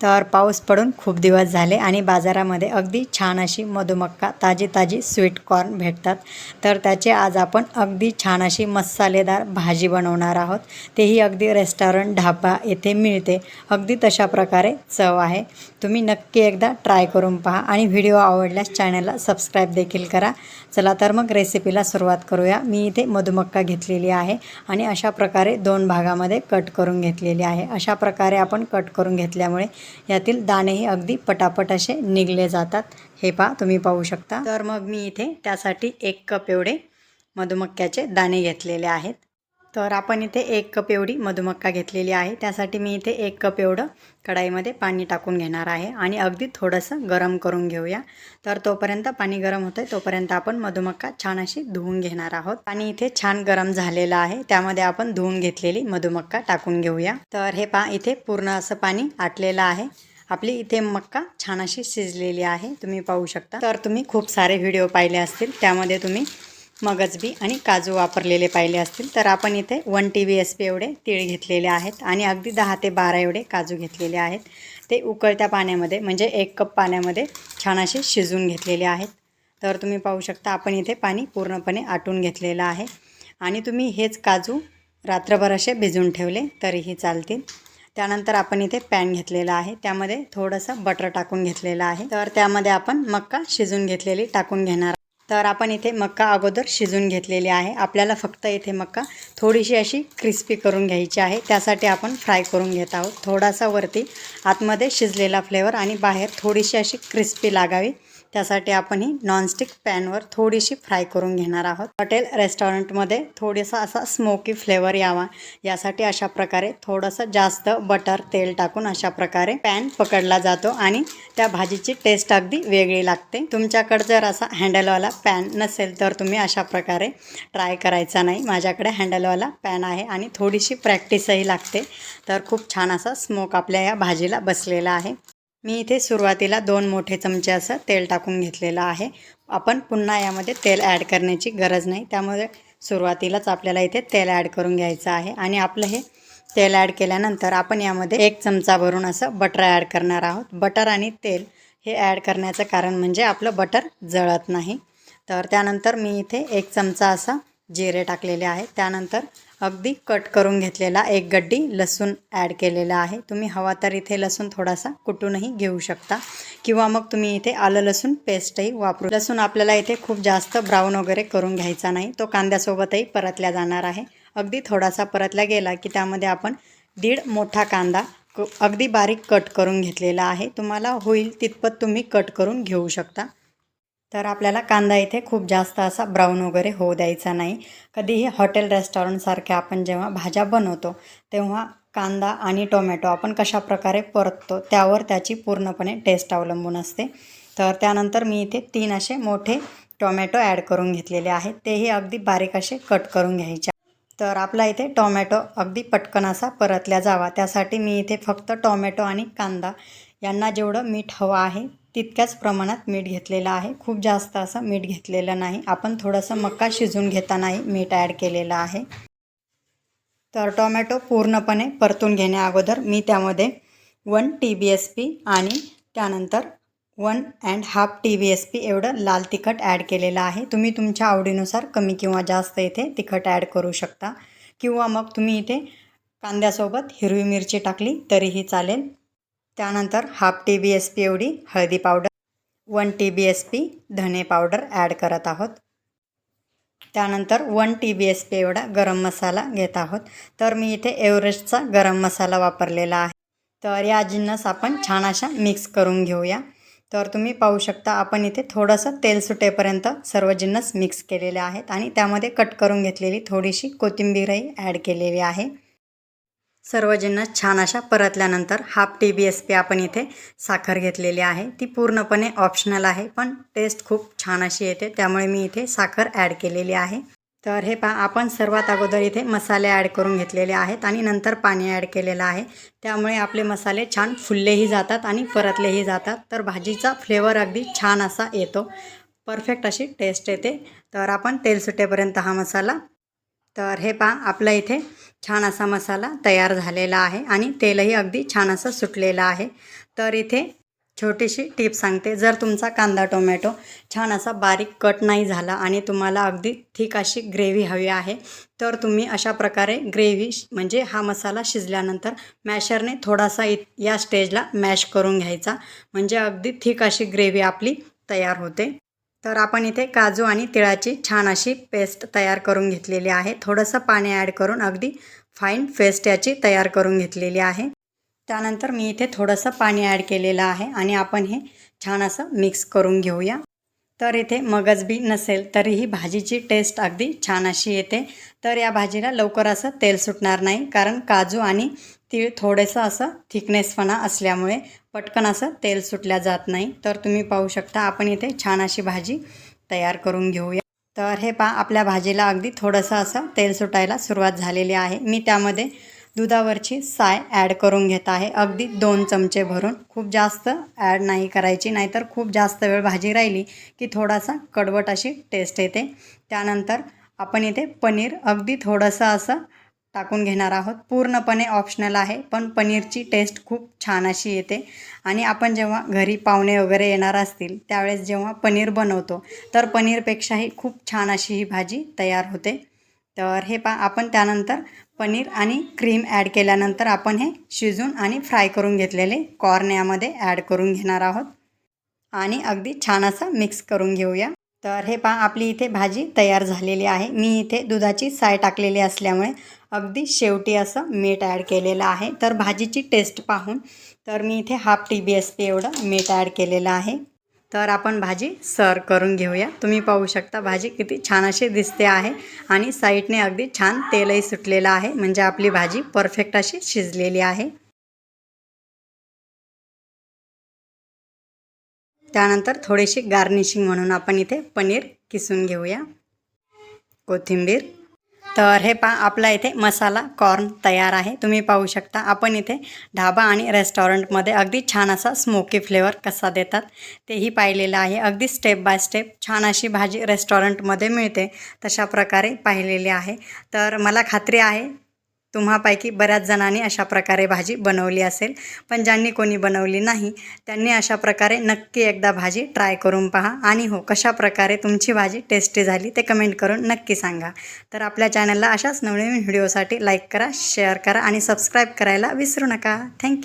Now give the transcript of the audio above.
तर पाऊस पडून खूप दिवस झाले आणि बाजारामध्ये अगदी छान अशी मधुमक्का ताजी ताजी स्वीट कॉर्न भेटतात. तर त्याचे आज आपण अगदी छान अशी मसालेदार भाजी बनवणार आहोत. तेही अगदी रेस्टॉरंट ढाबा येथे मिळते. अगदी तशा प्रकारे चव आहे. तुम्ही नक्की एकदा ट्राय करून पहा आणि व्हिडिओ आवडल्यास चॅनलला सबस्क्राईब देखील करा. चला तर मग रेसिपीला सुरुवात करूया. मी इथे मधुमक्का घेतलेली आहे आणि अशा प्रकारे दोन भागामध्ये कट करून घेतलेली आहे. अशा प्रकारे आपण कट करून घेतल्यामुळे यातील दाणेही अगदी पटापट असे निघले जातात. हे पहा तुम्ही पाहू शकता. तर मग मी इथे त्यासाठी एक कप एवढे मधुमक्क्याचे दाणे घेतलेले आहेत. तर आपण इथे एक कप एवढी मधुमक्का घेतलेली आहे. त्यासाठी मी इथे एक कप एवढं कढाईमध्ये पाणी टाकून घेणार आहे. आणि अगदी थोडंसं गरम करून घेऊया. तर तोपर्यंत पाणी गरम होतं तोपर्यंत आपण मधुमक्का छान अशी धुवून घेणार आहोत. पाणी इथे छान गरम झालेलं आहे. त्यामध्ये आपण धुवून घेतलेली मधुमक्का टाकून घेऊया. तर हे पा इथे पूर्ण असं पाणी आटलेलं आहे. आपली इथे मक्का छान अशी शिजलेली आहे. तुम्ही पाहू शकता. तर तुम्ही खूप सारे व्हिडिओ पाहिले असतील. त्यामध्ये तुम्ही मगजबी आणि काजू वापरलेले पाहिले असतील तर आपण इथे one T V S P एवढे तीळ घेतलेले आहेत आणि अगदी दहा ते बारा एवढे काजू घेतलेले आहेत. ते उकळत्या पाण्यामध्ये म्हणजे एक कप पाण्यामध्ये छान असे शिजून घेतलेले आहेत. तर तुम्ही पाहू शकता आपण इथे पाणी पूर्णपणे आटून घेतलेलं आहे. आणि तुम्ही हेच काजू रात्रभर असे भिजून ठेवले तरीही चालतील. त्यानंतर आपण इथे पॅन घेतलेला आहे. त्यामध्ये थोडंसं बटर टाकून घेतलेलं आहे. तर त्यामध्ये आपण मक्का शिजून घेतलेली टाकून घेणार तर आपण इथे मक्का अगोदर शिजून घेतलेली आहे. आपल्याला फक्त इथे मक्का थोडीशी अशी क्रिस्पी करून घ्यायची आहे. त्यासाठी आपण फ्राय करून घेत आहोत. थोडासा वरती आतमध्ये शिजलेला फ्लेवर आणि बाहेर थोडीशी अशी क्रिस्पी लागावी. त्यासाठी आपण ही नॉनस्टिक पॅनवर थोडीशी फ्राय करून घेणार आहोत. हॉटेल रेस्टॉरंटमध्ये थोडासा असा स्मोकी फ्लेवर यावा. यासाठी अशा प्रकारे थोडंसं जास्त बटर तेल टाकून अशा प्रकारे पॅन पकडला जातो आणि त्या भाजीची टेस्ट अगदी वेगळी लागते. तुमच्याकडे जर असा हँडलवाला पॅन नसेल तर तुम्ही अशा प्रकारे ट्राय करायचा नाही. माझ्याकडे हँडलवाला पॅन आहे आणि थोडीशी प्रॅक्टिसही लागते. तर खूप छान असा स्मोक आपल्या या भाजीला बसलेला आहे. मी इथे सुरुवातीला दोन मोठे चमचे असं तेल टाकून घेतलेलं आहे. आपण पुन्हा यामध्ये तेल ॲड करण्याची गरज नाही. त्यामुळे सुरुवातीलाच आपल्याला इथे तेल ॲड करून घ्यायचं आहे. आणि आपलं हे तेल ॲड केल्यानंतर आपण यामध्ये एक चमचा भरून असं बटर ॲड करणार आहोत. बटर आणि तेल हे ॲड करण्याचं कारण म्हणजे आपलं बटर जळत नाही. तर त्यानंतर मी इथे एक चमचा असा जिरे टाकलेले आहे त्यानंतर अगदी कट करून घेतलेला एक गड्डी लसूण ॲड केलेला आहे. तुम्ही हवा तर इथे लसूण थोडासा कुटूनही घेऊ शकता. किंवा मग तुम्ही इथे आलं लसूण पेस्टही वापरू लसूण आपल्याला इथे खूप जास्त ब्राऊन वगैरे करून घ्यायचा नाही. तो कांद्यासोबतही परतल्या जाणार आहे. अगदी थोडासा परतला गेला की त्यामध्ये आपण दीड मोठा कांदा क अगदी बारीक कट करून घेतलेला आहे. तुम्हाला होईल तितपत तुम्ही कट करून घेऊ शकता. तर आपल्याला कांदा इथे खूप जास्त असा ब्राऊन वगैरे होऊ द्यायचा नाही. कधीही हॉटेल रेस्टॉरंटसारख्या आपण जेव्हा भाज्या बनवतो तेव्हा कांदा आणि टोमॅटो आपण कशा प्रकारे परततो त्यावर त्याची पूर्णपणे टेस्ट अवलंबून असते. तर त्यानंतर मी इथे तीन असे मोठे टोमॅटो ॲड करून घेतलेले आहेत. तेही अगदी बारीक असे कट करून घ्यायचे. तर आपला इथे टोमॅटो अगदी पटकन असा परतल्या जावा. त्यासाठी मी इथे फक्त टोमॅटो आणि कांदा यांना जेवढं मीठ हवं आहे तितक्याच प्रमाणात मीठ घेतलेलं आहे. खूप जास्त असं मीठ घेतलेलं नाही. आपण थोडंसं मका शिजून घेतानाही मीठ ॲड केलेलं आहे. तर टोमॅटो पूर्णपणे परतून घेण्याअगोदर मी त्यामध्ये one T B S P आणि त्यानंतर one and half T B S P एवढं लाल तिखट ॲड केलेलं आहे. तुम्ही तुमच्या आवडीनुसार कमी किंवा जास्त इथे तिखट ॲड करू शकता. किंवा मग तुम्ही इथे कांद्यासोबत हिरवी मिरची टाकली तरीही चालेल. त्यानंतर half T B S P एवढी हळदी powder one T B S P धने पावडर ॲड करत आहोत. त्यानंतर one T B S P एवढा गरम मसाला घेत आहोत. तर मी इथे एव्हरेस्टचा गरम मसाला वापरलेला आहे. तर या जिन्नस आपण छान अशा मिक्स करून घेऊया. तर तुम्ही पाहू शकता आपण इथे थोडंसं तेल सुटेपर्यंत सर्व जिन्नस मिक्स केलेले आहेत आणि त्यामध्ये कट करून घेतलेली थोडीशी कोथिंबीरही ॲड केलेली आहे. सर्वजण छान अशा परतल्यानंतर half T B S P आपण इथे साखर घेतलेली आहे. ती पूर्णपणे ऑप्शनल आहे पण टेस्ट खूप छान अशी येते. त्यामुळे मी इथे साखर ॲड केलेली आहे. तर हे पहा आपण सर्वात अगोदर इथे मसाले ॲड करून घेतलेले आहेत आणि नंतर पाणी ॲड केलेलं आहे. त्यामुळे आपले मसाले छान फुललेही जातात आणि परतलेही जातात. तर भाजीचा फ्लेवर अगदी छान असा येतो. परफेक्ट अशी टेस्ट येते. तर आपण तेल सुटेपर्यंत हा मसाला तर हे पहा आपलं इथे छान असा मसाला तयार झालेला आहे आणि तेलही अगदी छान असं सुटलेलं आहे. तर इथे छोटीशी टीप सांगते जर तुमचा कांदा टोमॅटो छान असा बारीक कट नाही झाला आणि तुम्हाला अगदी थिक अशी ग्रेव्ही हवी आहे तर तुम्ही अशा प्रकारे ग्रेव्ही म्हणजे हा मसाला शिजल्यानंतर मॅशरने थोडासा इत या स्टेजला मॅश करून घ्यायचा. म्हणजे अगदी थिक अशी ग्रेव्ही आपली तयार होते. तर आपण इथे काजू आणि तिळाची छान अशी पेस्ट तयार करून घेतलेली आहे. थोडंसं पाणी ॲड करून अगदी फाईन पेस्ट याची तयार करून घेतलेली आहे. त्यानंतर मी इथे थोडंसं पाणी ॲड केलेलं आहे आणि आपण हे छान असं मिक्स करून घेऊया. तर इथे मगज बी नसेल तरीही भाजीची टेस्ट अगदी छान अशी येते. तर या भाजीला लवकर असं तेल सुटणार नाही कारण काजू आणि तीळ थोडंसं असं थिकनेसपणा असल्यामुळे पटकन असं तेल सुटल्या जात नाही. तर तुम्ही पाहू शकता आपण इथे छान अशी भाजी तयार करून घेऊया. तर हे पा आपल्या भाजीला अगदी थोडंसं असं तेल सुटायला सुरुवात झालेली आहे. मी त्यामध्ये दुधावरची साय ॲड करून घेत आहे. अगदी दोन चमचे भरून. खूप जास्त ॲड नाही करायची नाहीतर खूप जास्त वेळ भाजी राहिली की थोडासा कडवट अशी टेस्ट येते. त्यानंतर आपण इथे पनीर अगदी थोडंसं असं टाकून घेणार आहोत. पूर्णपणे ऑप्शनल आहे पण पनीरची टेस्ट खूप छान अशी येते. आणि आपण जेव्हा घरी पाहुणे वगैरे येणार असतील त्यावेळेस जेव्हा पनीर बनवतो तर पनीरपेक्षाही खूप छान अशी ही भाजी तयार होते. तर हे पा आपण त्यानंतर पनीर आणि क्रीम ॲड केल्यानंतर आपण हे शिजून आणि फ्राय करून घेतलेले कॉर्न यामध्ये ॲड करून घेणार आहोत. आणि अगदी छान असं मिक्स करून घेऊया. तर हे पहा आपली इथे भाजी तयार झालेली आहे. मी इथे दुधाची साय टाकलेली असल्यामुळे अगदी शेवटी असं मीठ ॲड केलेलं आहे. तर भाजीची टेस्ट पाहून. तर मी इथे half T B S P एवढं मीठ ॲड केलेलं आहे. तर आपण भाजी सर्व करून घेऊया. तुम्ही पाहू शकता भाजी किती छान अशी दिसते आहे आणि साईडने अगदी छान तेलही सुटलेलं आहे. म्हणजे आपली भाजी परफेक्ट अशी शिजलेली आहे. त्यानंतर थोडीशी गार्निशिंग म्हणून आपण इथे पनीर किसून घेऊया. कोथिंबीर. तर हे पा आपला इथे मसाला कॉर्न तयार आहे. तुम्ही पाहू शकता आपण इथे ढाबा आणि रेस्टॉरंटमध्ये अगदी छान असा स्मोकी फ्लेवर कसा देतात तेही पाहिलेलं आहे. अगदी स्टेप बाय स्टेप छान अशी भाजी रेस्टॉरंटमध्ये मिळते तशा प्रकारे पाहिलेली आहे. तर मला खात्री आहे तुम्हापैकी बऱ्याच जणांनी अशा प्रकारे भाजी बनवली असेल. पण ज्यांनी कोणी बनवली नाही त्यांनी अशा प्रकारे नक्की एकदा भाजी ट्राय करून पहा. आणि हो कशा प्रकारे तुमची भाजी टेस्टी झाली ते कमेंट करून नक्की सांगा. तर आपल्या चॅनलला अशाच नवनवीन व्हिडिओसाठी लाईक करा शेअर करा आणि सबस्क्राईब करायला विसरू नका. थँक्यू.